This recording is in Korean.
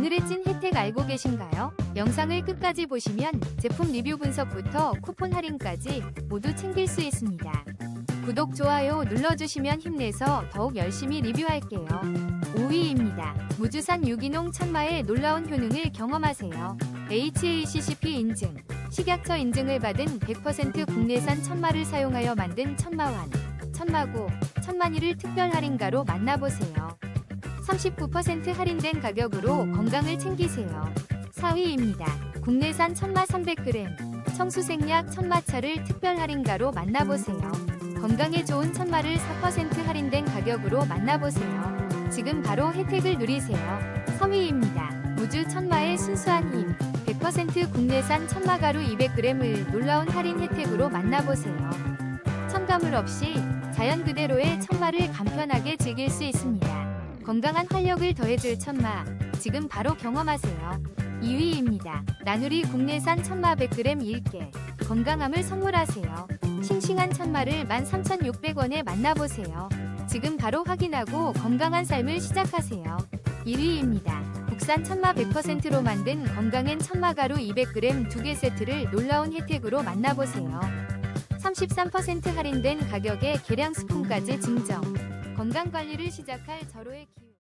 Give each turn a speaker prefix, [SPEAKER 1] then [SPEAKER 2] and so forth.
[SPEAKER 1] 오늘의 찐 혜택 알고 계신가요? 영상을 끝까지 보시면 제품 리뷰 분석부터 쿠폰 할인까지 모두 챙길 수 있습니다. 구독, 좋아요 눌러주시면 힘내서 더욱 열심히 리뷰할게요. 5위입니다. 무주산 유기농 천마의 놀라운 효능을 경험하세요. HACCP 인증, 식약처 인증을 받은 100% 국내산 천마를 사용하여 만든 천마환, 천마고, 천만이를 특별 할인가로 만나보세요. 39% 할인된 가격으로 건강을 챙기세요. 4위입니다. 국내산 천마 300g, 청수생약 천마차를 특별 할인가로 만나보세요. 건강에 좋은 천마를 4% 할인된 가격으로 만나보세요. 지금 바로 혜택을 누리세요. 3위입니다. 무주 천마의 순수한 힘. 100% 국내산 천마가루 200g을 놀라운 할인 혜택으로 만나보세요. 첨가물 없이 자연 그대로의 천마를 간편하게 즐길 수 있습니다. 건강한 활력을 더해줄 천마. 지금 바로 경험하세요. 2위입니다. 나누리 국내산 천마 100g 1개. 건강함을 선물하세요. 싱싱한 천마를 13,600원에 만나보세요. 지금 바로 확인하고 건강한 삶을 시작하세요. 1위입니다. 국산 천마 100%로 만든 건강엔 천마 가루 200g 2개 세트를 놀라운 혜택으로 만나보세요. 33% 할인된 가격에 계량 스푼까지 증정. 건강 관리를 시작할 절호의 기회.